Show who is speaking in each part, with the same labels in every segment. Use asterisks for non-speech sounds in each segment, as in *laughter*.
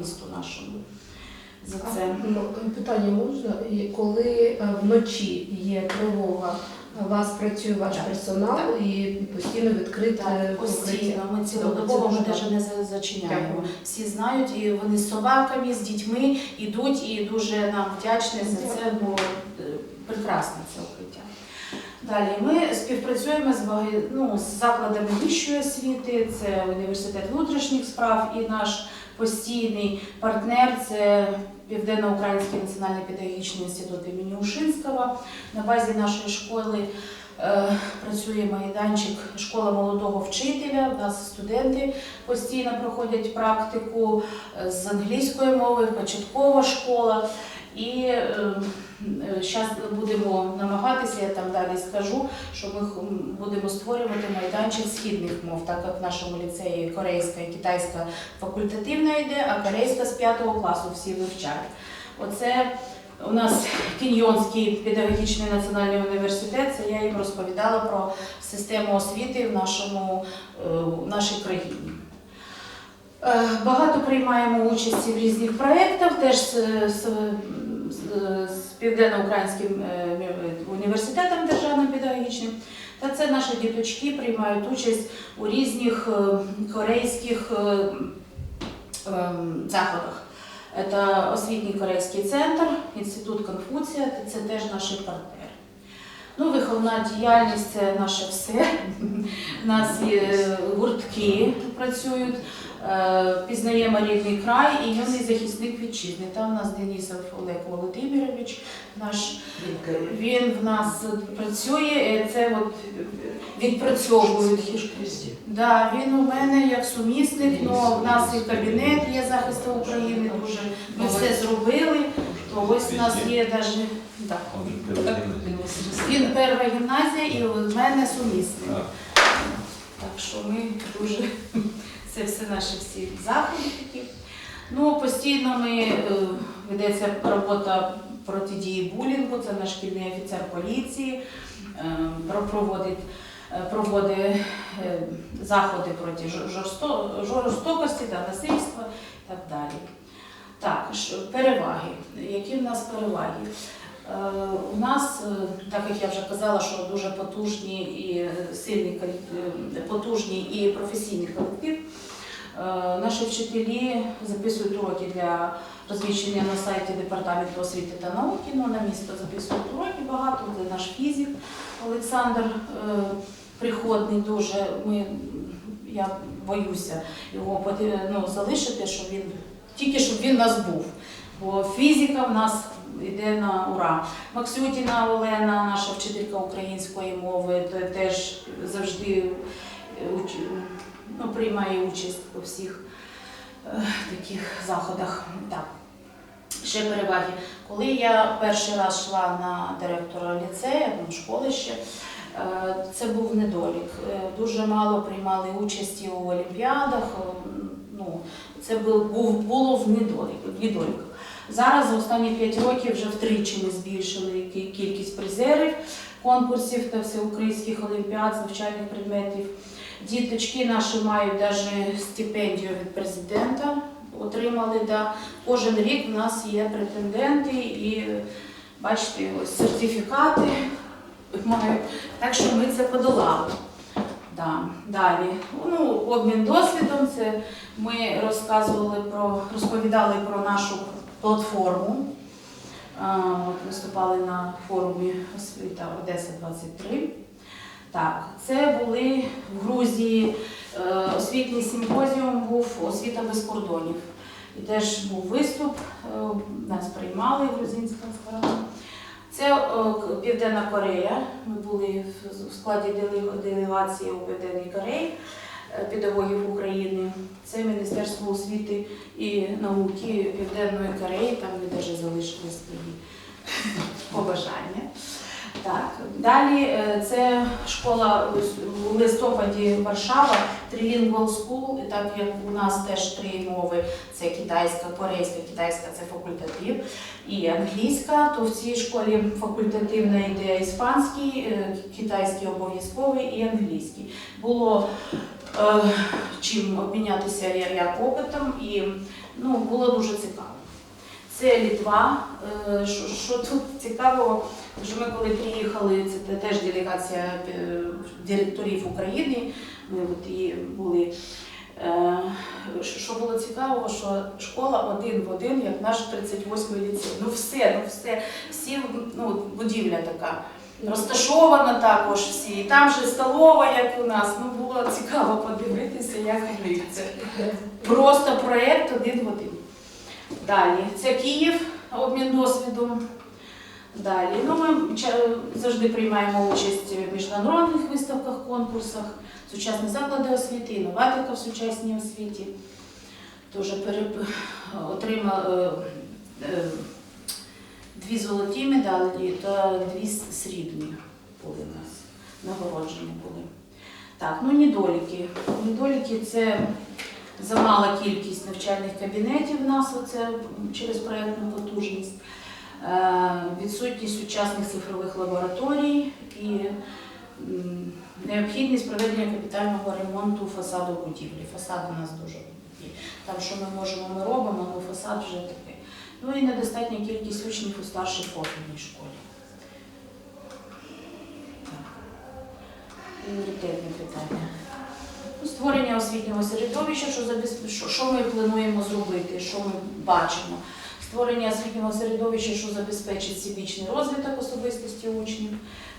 Speaker 1: місту нашому. За це.
Speaker 2: Ну, Питання можна? Коли е, вночі є тривога, у вас працює ваш
Speaker 1: Так,
Speaker 2: персонал
Speaker 1: так.
Speaker 2: і постійно відкрите
Speaker 1: Так, постійно. Ми цілодобово ми навіть не зачиняємо.
Speaker 2: Дякую.
Speaker 1: Всі знають, і вони з собаками, з дітьми йдуть і дуже нам вдячні за це, бо е, прекрасне це укриття. Далі ми співпрацюємо з, ну, з закладами вищої освіти, це університет внутрішніх справ і наш постійний партнер це Південно-Український національний педагогічний інститут імені Ушинського. На базі нашої школи е, працює майданчик школа молодого вчителя. У нас студенти постійно проходять практику е, з англійської мови, початкова школа. І зараз будемо намагатися, я там далі скажу, що ми будемо створювати майданчик східних мов, так як в нашому ліцеї корейська і китайська факультативна йде, а корейська з 5 класу всі вивчають. Оце у нас Кіньйонський педагогічний національний університет, це я їм розповідала про систему освіти в, нашому, е, в нашій країні. Е, Багато приймаємо участі в різних проєктах, теж з, Південно-Українським е, університетом державним педагогічним. Та це наші діточки приймають участь у різних е, корейських е, ем, заходах. Це освітній корейський центр, інститут Конфуція, це теж наші партнери. Ну, виховна діяльність це наше все. *laughs* У нас є гуртки працюють, пізнаємо рідний край і юний захисник вітчизни. Там у нас Денисов Олег Володимирович, наш він в нас працює, е, це от відпрацьовують. Да, він у мене як сумісник, але в нас і кабінет є захисту України дуже. Ми все зробили, то ось у нас є навіть. Да. Він перша гімназія і у мене сумісник. Що ми дуже *laughs* це все наші всі заходи такі. Ну, постійно ми е, ведеться робота протидії булінгу, це наш шкільний офіцер поліції, е, проводить, е, проводить заходи проти жорстокості та насильства і так далі. Так, переваги. Які в нас переваги? Е, У нас, е, так як я вже казала, що дуже потужні і е, е, потужний і професійний колектив. Наші вчителі записують уроки для розміщення на сайті Департаменту освіти та науки. Ну, на місто записують уроки багато. Це наш фізик Олександр Приходний дуже. Ми, я боюся його ну, залишити, щоб він тільки щоб він нас був. Бо фізика в нас йде на ура. Максютіна Олена, наша вчителька української мови, теж завжди е, ну, приймає участь у всіх е, таких заходах. Так. Ще переваги. Коли я перший раз йшла на директора ліцею, ну, школи ще, е, це був недолік. Дуже мало приймали участі у олімпіадах. Ну, це був, було в недолік-. Зараз за останні 5 років вже втричі ми збільшили кількість призерів конкурсів та всеукраїнських олімпіад з навчальних предметів. Діточки наші мають навіть стипендію від президента. Отримали да. кожен рік в нас є претенденти і бачите, ось сертифікати мають. Так що ми це подолали. Да. Далі. Ну, обмін досвідом. Це ми розказували про, розповідали про нашу платформу. От виступали на форумі освіта Одеса 23. Так, це були в Грузії е, освітній симпозіум був освіта без кордонів. І теж був виступ, е, нас приймали грузинська сторона. Це е, Південна Корея. Ми були в- складі делегації у Південній Кореї педагогів України. Це Міністерство освіти і науки Південної Кореї, там ми теж залишили свої *laughs* побажання. Так, далі е, це школа у листопаді Варшава, Trilingual School, і так як у нас теж три мови: це китайська, корейська, китайська це факультатив, і англійська, то в цій школі факультативна йде іспанський, е, китайський обов'язковий і англійський. Було е, чим обмінятися я- як опитом, і ну, було дуже цікаво. Це Літва. Е, Що, що тут цікавого, що ми коли приїхали, це теж делегація е, директорів України, ми от і були. Е, що- було цікавого, що школа один в один, як наш 38-й ліцей. Ну все, ну все, всі ну, будівля така. Розташована також всі. І там же столова, як у нас. Ну було цікаво подивитися, як це. Просто проєкт один в один. Далі. Це Київ, обмін досвідом. Далі. Ну, ми завжди приймаємо участь в міжнародних виставках, конкурсах, сучасні заклади освіти, інноватика в сучасній освіті. Дуже переп... отримали е, дві золоті медалі та дві срібні були у нас, нагороджені були. Так, ну недоліки. Недоліки це замала кількість навчальних кабінетів в нас оце через проєктну потужність, е, відсутність сучасних цифрових лабораторій і необхідність проведення капітального ремонту фасаду будівлі. Фасад у нас дуже великий. Там, що ми можемо, ми робимо, але фасад вже такий. Ну і недостатня кількість учнів у старшій профільній школі. Пріоритетне питання. Ну, Створення освітнього середовища, що, що ми плануємо зробити, що ми бачимо. Створення освітнього середовища, що забезпечить всебічний розвиток особистості учнів,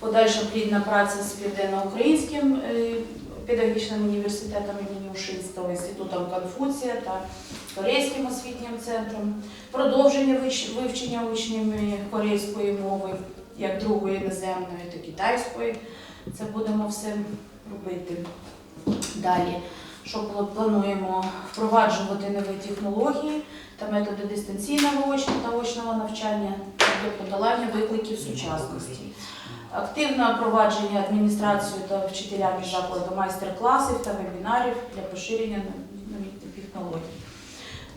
Speaker 1: подальша плідна праця з Південно-Українським е, педагогічним університетом імені Ушинського, інститутом Конфуція та Корейським освітнім центром, продовження вивчення учнями корейської мови, як другої іноземної, так китайської. Це будемо все робити. Далі, що плануємо впроваджувати нові технології та методи дистанційного очного та очного навчання для подолання викликів сучасності. Активне впровадження адміністрацією та вчителями закладу майстер-класів та вебінарів для поширення технологій.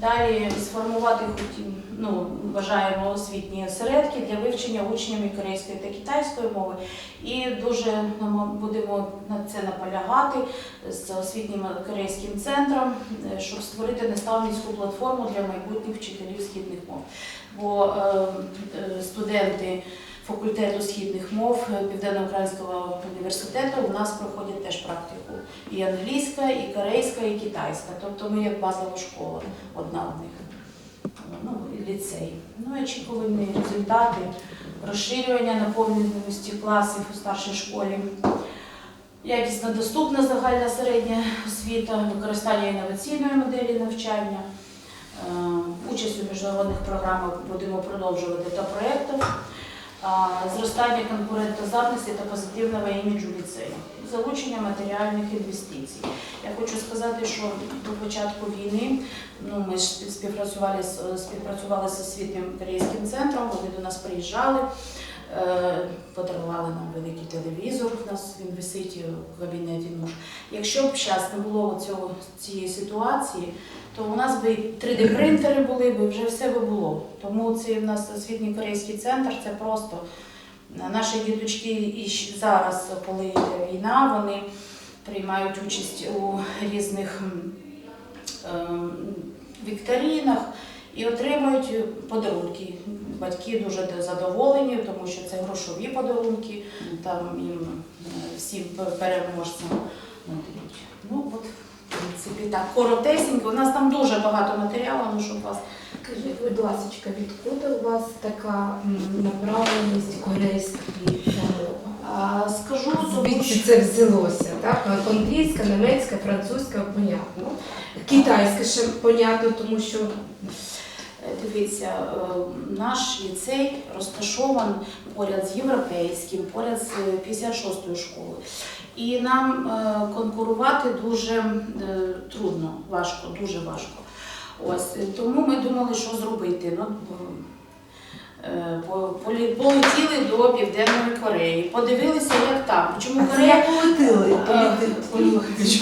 Speaker 1: Далі сформувати ну, вважаємо освітні осередки для вивчення учнями корейської та китайської мови. І дуже будемо на це наполягати з освітнім корейським центром, щоб створити наставницьку платформу для майбутніх вчителів східних мов. Бо е, е, студенти факультету східних мов Південно-Українського університету у нас проходять теж практику. І англійська, і корейська, і китайська. Тобто ми як базова школа, одна в них. Ну, і ліцей. Ну і очікувані результати, розширювання наповненості класів у старшій школі, якісно доступна загальна середня освіта, використання інноваційної моделі навчання, е, участь у міжнародних програмах будемо продовжувати та проєктах, зростання конкурентоздатності та позитивного іміджу ліцею, залучення матеріальних інвестицій. Я хочу сказати, що до початку війни ну, ми співпрацювали співпрацювали з освітнім корейським центром, вони до нас приїжджали, подарували нам великий телевізор. У нас він висить в кабінеті. муж. Якщо б зараз не було цього цієї ситуації, то у нас би 3D-принтери були б, вже все би було. Тому цей у нас освітній корейський центр це просто е, наші діточки і зараз, коли йде війна, вони приймають участь у різних ем, вікторинах і отримують подарунки. Батьки дуже задоволені, тому що це грошові подарунки, там їм е, всім переможцям надають. Ну от, в принципі, так, коротесенько. У нас там дуже багато матеріалу, ну щоб вас.
Speaker 2: Скажіть, будь ласка, відкуди у вас така направленість корейської мови?
Speaker 1: Скажу,
Speaker 2: Звідси
Speaker 1: що
Speaker 2: це взялося, так? Англійська, німецька, французька, понятно. Китайська ще понятно, тому що
Speaker 1: Дивіться, е, наш ліцей розташований поряд з європейським, поряд з 56-ю школою. І нам е, конкурувати дуже е, трудно, важко, дуже важко. Ось е, тому ми думали, що зробити. Ну, е, полетіли до Південної Кореї, подивилися, як там. Чому Корея
Speaker 2: полетили?
Speaker 1: Е,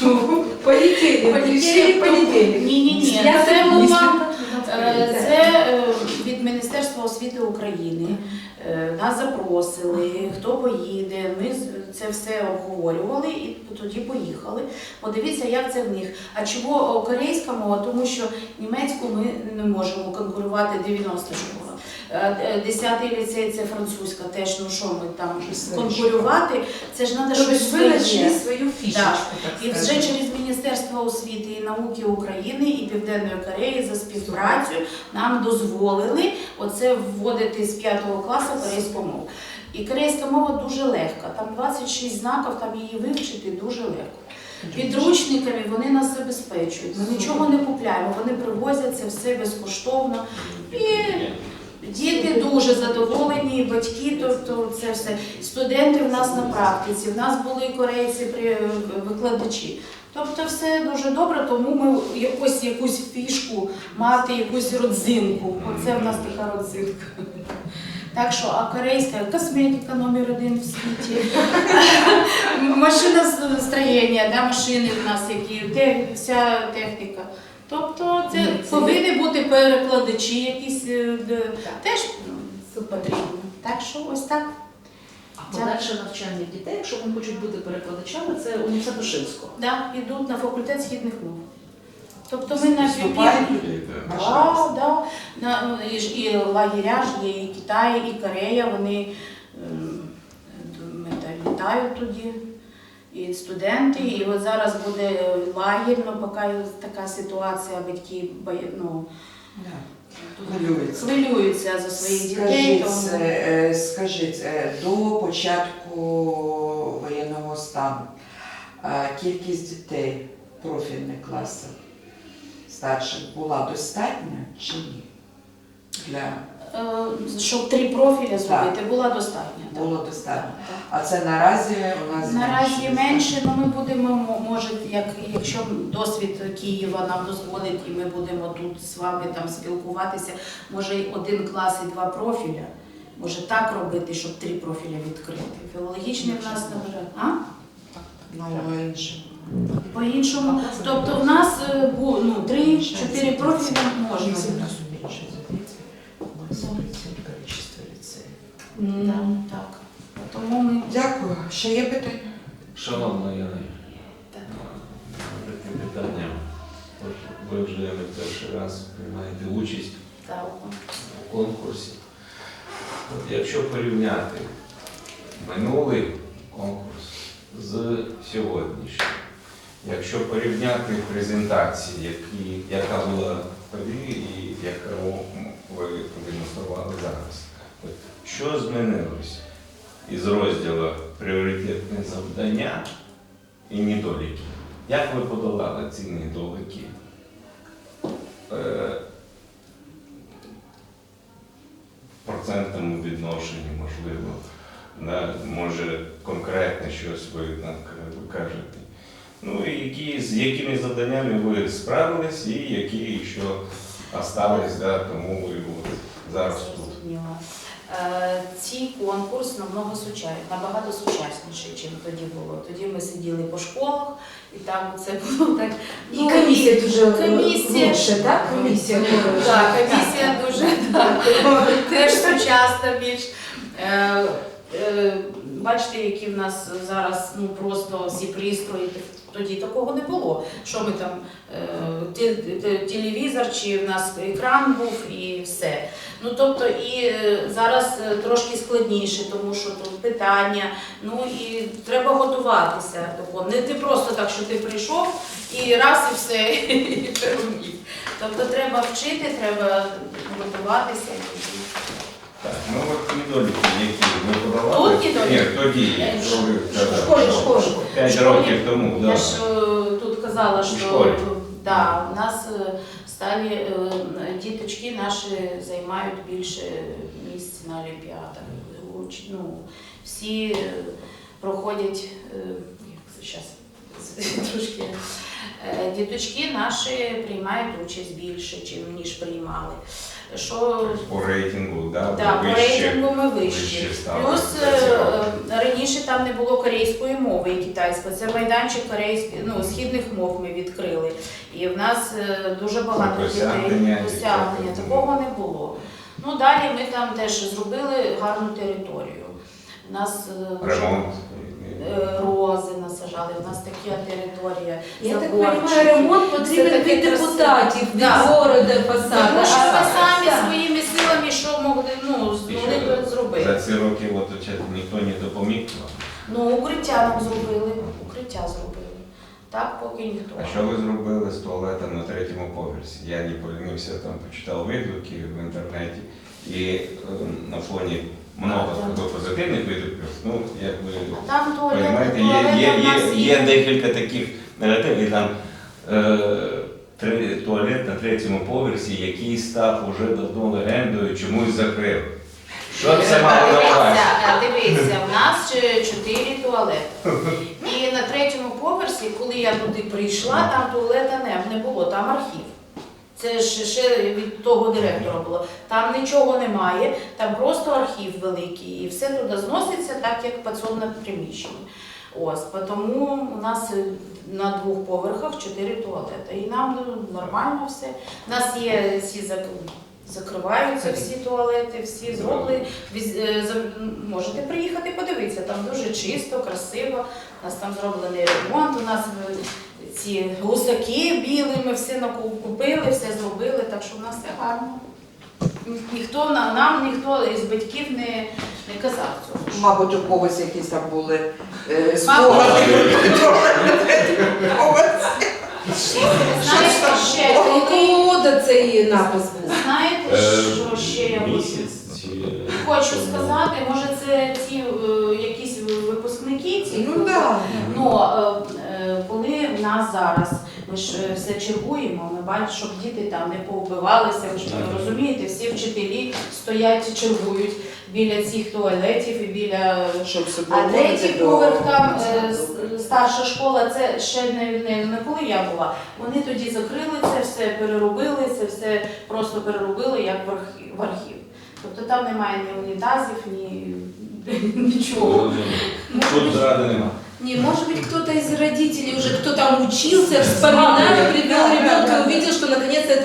Speaker 2: Чому? Полетіли, прийшли.
Speaker 1: Ні, ні, ні. Це
Speaker 2: була
Speaker 1: Е, Це е, від Міністерства освіти України е, нас запросили, хто поїде. Ми це все обговорювали і тоді поїхали. Подивіться, як це в них. А чого корейська мова? Тому що німецьку ми не можемо конкурувати 90 школа. Е, е, Десятий ліцей це французька, теж ну що ми там конкурювати. Це ж треба
Speaker 2: Тобто
Speaker 1: щось
Speaker 2: ви свою фішечку, так
Speaker 1: І вже через Міністерство освіти і науки України і Південної Кореї за співпрацю нам дозволили оце вводити з 5 класу корейську мову. І корейська мова дуже легка. Там 26 знаків, там її вивчити дуже легко. Підручниками вони нас забезпечують. Ми нічого не купляємо, вони привозять це все безкоштовно. І діти дуже задоволені, батьки, тобто це все. Студенти в нас на практиці, в нас були корейці викладачі. Тобто все дуже добре, тому ми якось якусь фішку мати, якусь родзинку. Оце в нас така родзинка. Так що, а корейська косметика номер один в світі. Машиностроєння, да, машини в нас які, вся техніка. Тобто це
Speaker 2: Ну, це-
Speaker 1: повинні бути перекладачі якісь е, де- теж ну, потрібно. Так що ось так.
Speaker 3: А подальше навчання дітей, якщо вони хочуть бути перекладачами, це університет Вишинського.
Speaker 1: Да, йдуть на факультет східних мов. Тобто ми на
Speaker 4: Вступають
Speaker 1: Да, да. На, і, ж- і лагеря ж є, і Китай, і Корея, вони ем, ми та- літають тоді. І студенти, і от зараз буде лагерь, ну поки така ситуація, батьки ну,
Speaker 4: Да. Хвилюється.
Speaker 1: хвилюються за своїх дітей.
Speaker 4: Скажіть, е, скажіть, е, до початку воєнного стану е, кількість дітей профільних класах старших була достатня чи ні? Для
Speaker 1: Е, Щоб три профілі зробити, була достатня. так.
Speaker 4: було достатньо.
Speaker 1: Так.
Speaker 4: А це наразі у нас
Speaker 1: Наразі
Speaker 4: зменшилося?
Speaker 1: менше, але ми будемо, може, як, якщо досвід Києва нам дозволить, і ми будемо тут з вами там спілкуватися, може й один клас і два профіля. Може так робити, щоб три профіля відкрити. Філологічний в нас не вже. А?
Speaker 4: Ну, інше.
Speaker 1: По-іншому. Тобто в нас е, бу- ну, три-чотири профіля можна. Да, так. Тому ми
Speaker 4: Дякую. Ще є питання?
Speaker 5: Шановна Яна,
Speaker 1: Так.
Speaker 5: таке питання. От ви вже не перший раз приймаєте участь
Speaker 1: так.
Speaker 5: у конкурсі. От якщо порівняти минулий конкурс з сьогоднішнім, якщо порівняти презентації, які, яка була тоді і яку ви демонстрували зараз, от що змінилось із розділу пріоритетне завдання і недоліки? Як ви подолали ці недоліки? Е, процентному відношенні, можливо, да, може конкретне щось ви кажете. Ну і які, з якими завданнями ви справились і які ще остались, да, тому ви от зараз тут.
Speaker 1: Е, Цей конкурс намного суча... набагато сучасніший, ніж тоді було. Тоді ми сиділи по школах, і там це було так.
Speaker 2: І
Speaker 1: ну,
Speaker 2: комісія дуже
Speaker 1: комісія.
Speaker 2: лучше, так? Комісія.
Speaker 1: Так, комісія дуже так, теж сучасна більш. Е, е, Бачите, які в нас зараз ну просто всі пристрої. Тоді такого не було. Що ми там е, те- те- телевізор, чи в нас екран був і все. Ну тобто і е, зараз е, трошки складніше, тому що тут питання. Ну і треба готуватися. Тобто не ти просто так, що ти прийшов і раз і все *laughs* і переміг. Тобто треба вчити, треба готуватися.
Speaker 5: Так, ну от недоліки, які ви подавали.
Speaker 1: Тут недоліки?
Speaker 5: Ні, тоді,
Speaker 1: Е,
Speaker 5: що ви
Speaker 1: в
Speaker 5: казали,
Speaker 2: школі,
Speaker 5: що
Speaker 2: в школі.
Speaker 5: П'ять
Speaker 1: школі.
Speaker 5: років тому,
Speaker 1: Я
Speaker 5: да.
Speaker 1: ж е, тут казала,
Speaker 5: В
Speaker 1: що
Speaker 5: школі.
Speaker 1: да, у нас е, стали е, діточки наші займають більше місць на олімпіадах. Уч- Ну, всі е, проходять, е, як зараз *laughs* трошки. е, Діточки наші приймають участь більше, чим ніж приймали. Що
Speaker 5: По рейтингу, да,
Speaker 1: Так, по
Speaker 5: вище,
Speaker 1: рейтингу ми вищі.
Speaker 5: вище стали.
Speaker 1: Плюс е, раніше там не було корейської мови і китайської. Це майданчик корейських, ну, східних мов ми відкрили. І в нас е, дуже багато дітей
Speaker 5: досягнення,
Speaker 1: досягнення. Такого не було. Ну далі ми там теж зробили гарну територію. У нас е,
Speaker 5: Ремонт.
Speaker 1: Е, рози насажали, у нас така територія.
Speaker 2: Я так розумію, ремонт потрібен від депутатів, від
Speaker 1: Да.
Speaker 2: города, фасаду.
Speaker 1: Тому що ми самі своїми силами, що могли, ну, змогли зробити.
Speaker 5: За ці роки от, от, ніхто не допоміг вам.
Speaker 1: Ну, укриття нам зробили, укриття зробили. Так, поки ніхто.
Speaker 5: А що ви зробили з туалетом на третьому поверсі? Я не полінився, там почитав відгуки в інтернеті, і е, на фоні много
Speaker 1: Так,
Speaker 5: позитивних відгуків, ну, як ви
Speaker 1: Там туалет,
Speaker 5: розумієте,
Speaker 1: туалет
Speaker 5: є, є,
Speaker 1: нас
Speaker 5: є, є декілька таких негативів, і там е, три, туалет на третьому поверсі, який став уже давно легендою, чомусь закрив. Що це мало на увазі?
Speaker 1: Дивіться, е, дивіться, в нас ще чотири туалети. І на третьому поверсі, коли я туди прийшла, там туалета не, не було, там архів. Це ж ще від того директора було. Там нічого немає, там просто архів великий, і все туди зноситься так, як підсобне приміщення. Ось, тому у нас е, на двох поверхах чотири туалети. І нам ну, нормально все. У нас є всі закриваються всі туалети, всі зроблені. Е, Можете приїхати подивитися, там дуже чисто, красиво. У нас там зроблений ремонт, у нас е, ці гусаки біли, ми все купили, все зробили, так що в нас все гарно. Ніхто нам ніхто із батьків не, не казав цього.
Speaker 6: Мабуть, у когось якісь там були е, спогади.
Speaker 1: Знаєте, ще
Speaker 2: года цей напис був?
Speaker 1: знаєте, що ще я хочу сказати, може це е, якісь випускники ці.
Speaker 6: Ну так.
Speaker 1: Ну, коли в нас зараз, ми ж е, все чергуємо, ми бачимо, щоб діти там не повбивалися, ви ж розумієте, всі вчителі стоять і чергують біля цих туалетів і біля.
Speaker 6: Щоб
Speaker 1: А третій поверх там е, старша школа, це ще не, не, не коли я була. Вони тоді закрили це все, переробили це все, просто переробили як в архів. В архів. Тобто там немає ні унітазів, ні *laughs* нічого.
Speaker 5: Тут зради нема.
Speaker 2: Не, может быть, кто-то из родителей уже, кто там учился, вспоминал, привел ребенка увидел, что наконец-то это